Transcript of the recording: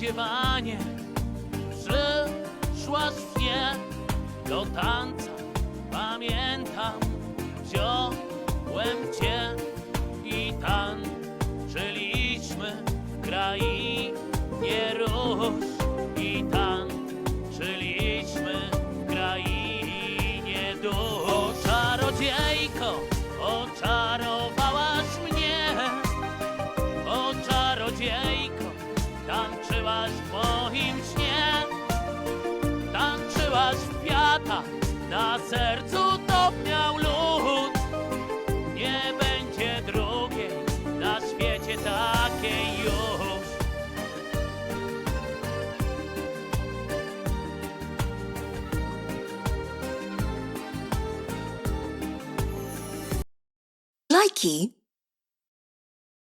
niespodziewanie przyszłaś w śnie do tańca. Pamiętam, wziąłem cię i tańczyliśmy w krainie róż i tańczyliśmy w krainie dusz. O czarodziejko, oczarowałaś mnie, o czarodziejko, kwiatach, na sercu topniał lód. Nie będzie drugiej na świecie takiej już. Lajki,